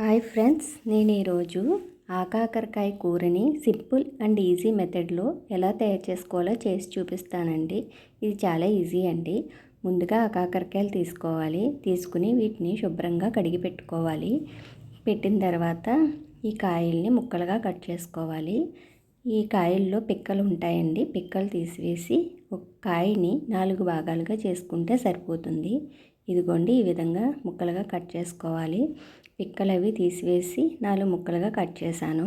Hi friends నేను ఈరోజు ఆకాకరకాయ కూరని సింపుల్ అండ్ ఈజీ మెథడ్లో ఎలా తయారు చేసుకోవాలో చేసి చూపిస్తానండి. ఇది చాలా ఈజీ అండి. ముందుగా ఆకాకరకాయలు తీసుకోవాలి. తీసుకుని వీటిని శుభ్రంగా కడిగి పెట్టుకోవాలి. పెట్టిన తర్వాత ఈ కాయల్ని ముక్కలుగా కట్ చేసుకోవాలి. ఈ కాయల్లో పిక్కలు ఉంటాయండి. పిక్కలు తీసివేసి ఒక కాయని నాలుగు భాగాలుగా చేసుకుంటే సరిపోతుంది. ఇదిగోండి ఈ విధంగా ముక్కలుగా కట్ చేసుకోవాలి. పిక్కలు అవి తీసివేసి నాలుగు ముక్కలుగా కట్ చేశాను.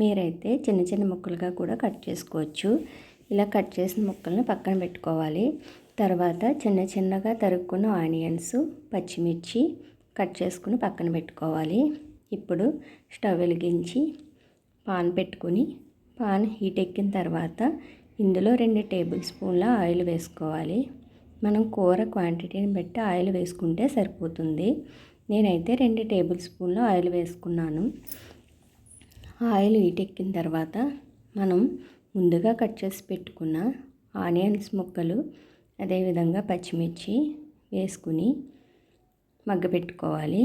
మీరైతే చిన్న చిన్న ముక్కలుగా కూడా కట్ చేసుకోవచ్చు. ఇలా కట్ చేసిన ముక్కలను పక్కన పెట్టుకోవాలి. తర్వాత చిన్న చిన్నగా తరుక్కున్న ఆనియన్స్ పచ్చిమిర్చి కట్ చేసుకుని పక్కన పెట్టుకోవాలి. ఇప్పుడు స్టవ్ వెలిగించి పాన్ పెట్టుకుని పాన్ హీట్ ఎక్కిన తర్వాత ఇందులో రెండు టేబుల్ స్పూన్ల ఆయిల్ వేసుకోవాలి. మనం కూర క్వాంటిటీని బట్టి ఆయిల్ వేసుకుంటే సరిపోతుంది. నేనైతే రెండు టేబుల్ స్పూన్లు ఆయిల్ వేసుకున్నాను. ఆయిల్ ఈటెక్కిన తర్వాత మనం ముందుగా కట్ చేసి పెట్టుకున్న ఆనియన్స్ ముక్కలు అదేవిధంగా పచ్చిమిర్చి వేసుకుని మగ్గపెట్టుకోవాలి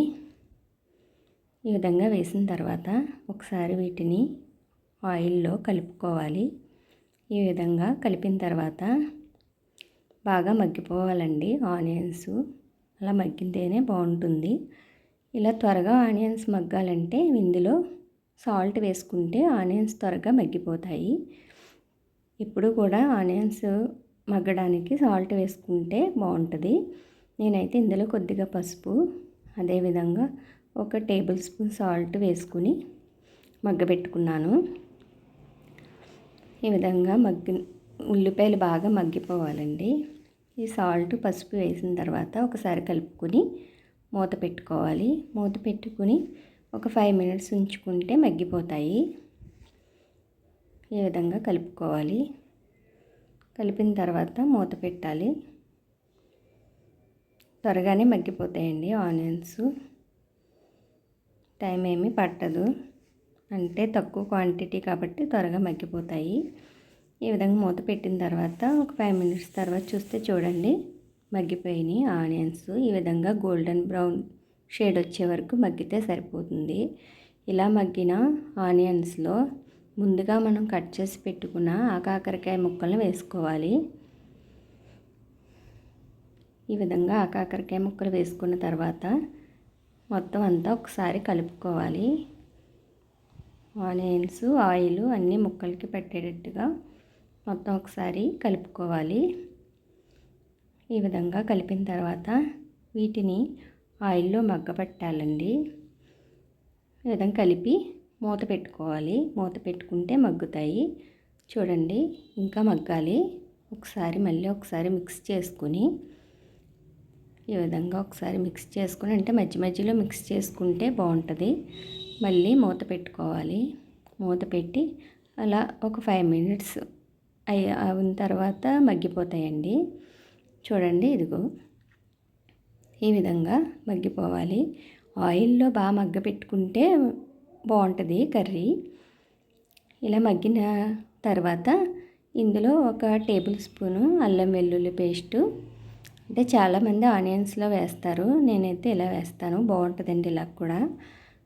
ఈ విధంగా వేసిన తర్వాత ఒకసారి వీటిని ఆయిల్లో కలుపుకోవాలి. ఈ విధంగా కలిపిన తర్వాత బాగా మగ్గిపోవాలండి ఆనియన్స్. అలా మగ్గితేనే బాగుంటుంది. ఇలా త్వరగా ఆనియన్స్ మగ్గాలంటే ఇందులో సాల్ట్ వేసుకుంటే ఆనియన్స్ త్వరగా మగ్గిపోతాయి. ఇప్పుడు కూడా ఆనియన్స్ మగ్గడానికి సాల్ట్ వేసుకుంటే బాగుంటుంది. నేనైతే ఇందులో కొద్దిగా పసుపు అదేవిధంగా ఒక టేబుల్ స్పూన్ సాల్ట్ వేసుకుని మగ్గబెట్టుకున్నాను. ఈ విధంగా మగ్గి ఉల్లిపాయలు బాగా మగ్గిపోవాలండి. ఈ సాల్ట్ పసుపు వేసిన తర్వాత ఒకసారి కలుపుకొని మూత పెట్టుకోవాలి. మూత పెట్టుకుని ఒక ఫైవ్ మినిట్స్ ఉంచుకుంటే మగ్గిపోతాయి. ఈ విధంగా కలుపుకోవాలి. కలిపిన తర్వాత మూత పెట్టాలి. త్వరగానే మగ్గిపోతాయండి ఆనియన్స్. టైం ఏమీ పట్టదు. అంటే తక్కువ క్వాంటిటీ కాబట్టి త్వరగా మగ్గిపోతాయి. ఈ విధంగా మూత పెట్టిన తర్వాత ఒక ఫైవ్ మినిట్స్ తర్వాత చూస్తే చూడండి మగ్గిపోయినాయి ఆనియన్స్. ఈ విధంగా గోల్డెన్ బ్రౌన్ షేడ్ వచ్చే వరకు మగ్గితే సరిపోతుంది. ఇలా మగ్గిన ఆనియన్స్లో ముందుగా మనం కట్ చేసి పెట్టుకున్న ఆ కాకరకాయ ముక్కలను వేసుకోవాలి. ఈ విధంగా ఆ కాకరకాయ ముక్కలు వేసుకున్న తర్వాత మొత్తం అంతా ఒకసారి కలుపుకోవాలి. ఆనియన్స్ ఆయిల్ అన్నీ ముక్కలకి పెట్టేటట్టుగా మొత్తం ఒకసారి కలుపుకోవాలి. ఈ విధంగా కలిపిన తర్వాత వీటిని ఆయిల్లో మగ్గపెట్టాలండి. ఈ విధంగా కలిపి మూత పెట్టుకోవాలి. మూత పెట్టుకుంటే మగ్గుతాయి. చూడండి ఇంకా మగ్గాలి. ఒకసారి మళ్ళీ ఒకసారి మిక్స్ చేసుకుని ఈ విధంగా ఒకసారి మిక్స్ చేసుకుని అంటే మధ్య మధ్యలో మిక్స్ చేసుకుంటే బాగుంటుంది. మళ్ళీ మూత పెట్టుకోవాలి. మూత పెట్టి అలా ఒక ఫైవ్ మినిట్స్ అయిన తర్వాత మగ్గిపోతాయండి. చూడండి ఇదిగో. ఈ విధంగా మగ్గిపోవాలి. ఆయిల్లో బాగా మగ్గ పెట్టుకుంటే బాగుంటుంది కర్రీ. ఇలా మగ్గిన తర్వాత ఇందులో ఒక టేబుల్ స్పూను అల్లం వెల్లుల్లి పేస్టు. అంటే చాలామంది ఆనియన్స్లో వేస్తారు. నేనైతే ఇలా వేస్తాను. బాగుంటుందండి ఇలా కూడా.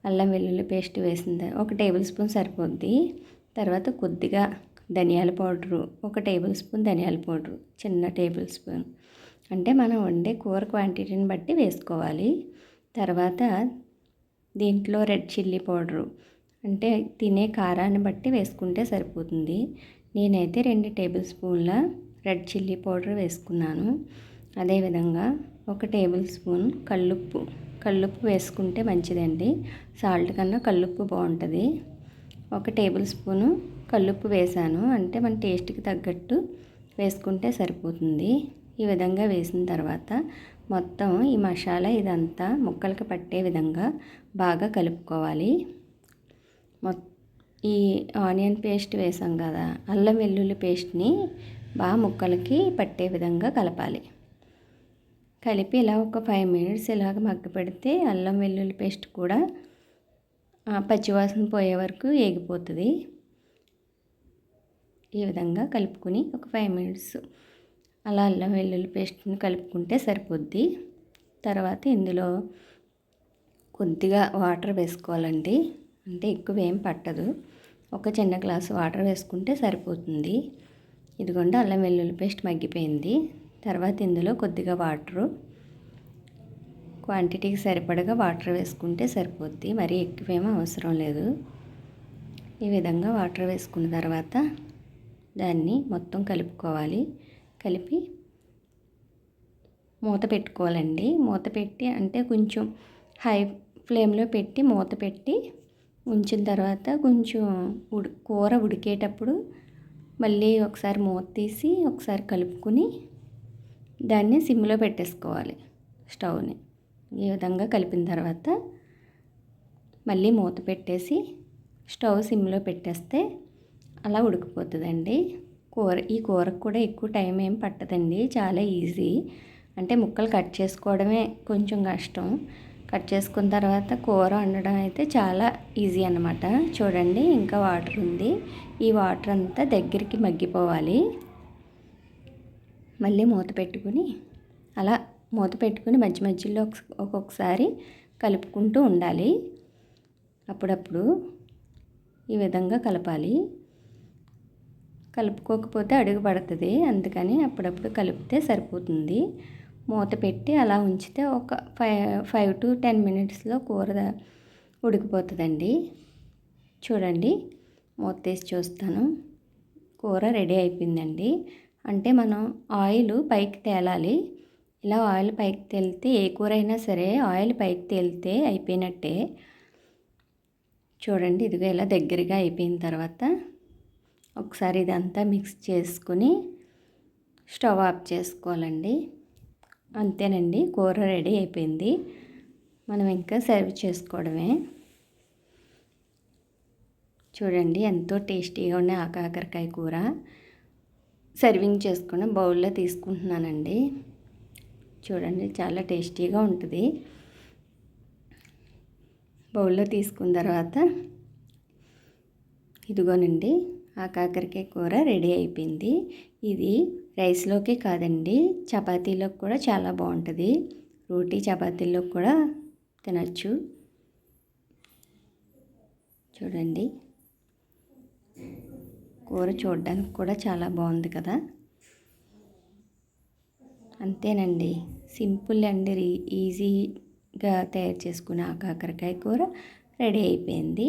అల్లం వెల్లుల్లి పేస్ట్ వేసింది. ఒక టేబుల్ స్పూన్ సరిపోద్ది. తర్వాత కొద్దిగా ధనియాల పౌడరు ఒక టేబుల్ స్పూన్ ధనియాల పౌడరు చిన్న టేబుల్ స్పూన్. అంటే మనం వండే కూర క్వాంటిటీని బట్టి వేసుకోవాలి. తర్వాత దీంట్లో రెడ్ చిల్లీ పౌడరు అంటే తినే కారాన్ని బట్టి వేసుకుంటే సరిపోతుంది. నేనైతే రెండు టేబుల్ స్పూన్ల రెడ్ చిల్లీ పౌడర్ వేసుకున్నాను. అదేవిధంగా ఒక టేబుల్ స్పూన్ కల్లుప్పు. కల్లుప్పు వేసుకుంటే మంచిదండి. సాల్ట్ కన్నా కల్లుప్పు బాగుంటుంది. ఒక టేబుల్ స్పూను కల్లుప్పు వేసాను అంటే మన టేస్ట్కి తగ్గట్టు వేసుకుంటే సరిపోతుంది. ఈ విధంగా వేసిన తర్వాత మొత్తం ఈ మసాలా ఇదంతా ముక్కలకి పట్టే విధంగా బాగా కలుపుకోవాలి. ఈ ఆనియన్ పేస్ట్ వేసాం కదా అల్లం వెల్లుల్లి పేస్ట్ని బాగా ముక్కలకి పట్టే విధంగా కలపాలి. కలిపి ఇలా ఒక ఫైవ్ మినిట్స్ ఇలాగ మగ్గ పెడితే అల్లం వెల్లుల్లి పేస్ట్ కూడా పచ్చివాసన పోయే వరకు ఏగిపోతుంది. ఈ విధంగా కలుపుకొని ఒక ఫైవ్ మినిట్స్ అలా అల్లం వెల్లుల్లి పేస్ట్ని కలుపుకుంటే సరిపోద్ది. తర్వాత ఇందులో కొద్దిగా వాటర్ వేసుకోవాలండి. అంటే ఎక్కువ ఏం పట్టదు. ఒక చిన్న గ్లాసు వాటర్ వేసుకుంటే సరిపోతుంది. ఇదిగోండి అల్లం వెల్లుల్లి పేస్ట్ మగ్గిపోయింది. తర్వాత ఇందులో కొద్దిగా వాటరు క్వాంటిటీకి సరిపడగా వాటర్ వేసుకుంటే సరిపోద్ది. మరీ ఎక్కువేమీ అవసరం లేదు. ఈ విధంగా వాటర్ వేసుకున్న తర్వాత దాన్ని మొత్తం కలుపుకోవాలి. కలిపి మూత పెట్టుకోవాలండి. మూత పెట్టి అంటే కొంచెం హై ఫ్లేమ్లో పెట్టి మూత పెట్టి ఉంచిన తర్వాత కొంచెం ఉడి కూర ఉడికేటప్పుడు మళ్ళీ ఒకసారి మూత తీసి ఒకసారి కలుపుకుని దాన్ని సిమ్లో పెట్టేసుకోవాలి స్టవ్ని. ఈ విధంగా కలిపిన తర్వాత మళ్ళీ మూత పెట్టేసి స్టవ్ సిమ్లో పెట్టేస్తే అలా ఉడికిపోతుందండి. కూర ఈ కూరకు కూడా ఎక్కువ టైం ఏం పట్టదండి. చాలా ఈజీ. అంటే ముక్కలు కట్ చేసుకోవడమే కొంచెం కష్టం. కట్ చేసుకున్న తర్వాత కూర వండడం అయితే చాలా ఈజీ అనమాట చూడండి ఇంకా వాటర్ ఉంది. ఈ వాటర్ అంతా దగ్గరికి మగ్గిపోవాలి. మళ్ళీ మూత పెట్టుకుని అలా మూత పెట్టుకుని మధ్య మధ్యలో ఒక్కొక్కసారి కలుపుకుంటూ ఉండాలి. అప్పుడప్పుడు ఈ విధంగా కలపాలి. కలుపుకోకపోతే అడుగు పడుతుంది. అందుకని అప్పుడప్పుడు కలిపితే సరిపోతుంది. మూత పెట్టి అలా ఉంచితే ఒక ఫైవ్ ఫైవ్ టు టెన్ మినిట్స్లో కూర ఉడికిపోతుందండి. చూడండి మూత తీసి చూస్తాను. కూర రెడీ అయిపోయిందండి. అంటే మనం ఆయిల్ పైకి తేలాలి. ఇలా ఆయిల్ పైకి తేలితే ఏ కూర అయినా సరే ఆయిల్ పైకి తేలితే అయిపోయినట్టే. చూడండి ఇదిగో ఇలా దగ్గరగా అయిపోయిన తర్వాత ఒకసారి ఇదంతా మిక్స్ చేసుకుని స్టవ్ ఆఫ్ చేసుకోవాలండి. అంతేనండి కూర రెడీ అయిపోయింది. మనం ఇంకా సర్వ్ చేసుకోవడమే. చూడండి ఎంతో టేస్టీగా ఉండే ఆకాకరకాయ కూర. సర్వింగ్ చేసుకుని బౌల్లో తీసుకుంటున్నానండి. చూడండి చాలా టేస్టీగా ఉంటుంది. బౌల్లో తీసుకున్న తర్వాత ఇదిగోనండి ఆ కాకరకాయ కూర రెడీ అయిపోయింది. ఇది రైస్లోకి కాదండి చపాతీలోకి కూడా చాలా బాగుంటుంది. రోటీ చపాతీలో కూడా తినచ్చు. చూడండి. కూర చూడడానికి కూడా చాలా బాగుంది కదా. అంతేనండి. సింపుల్ అండ్ ఈజీగా తయారు చేసుకున్న ఆ కాకరకాయ కూర రెడీ అయిపోయింది.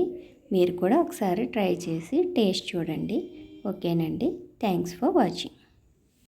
మీరు కూడా ఒకసారి ట్రై చేసి టేస్ట్ చూడండి. ఓకేనండి. Thanks for watching.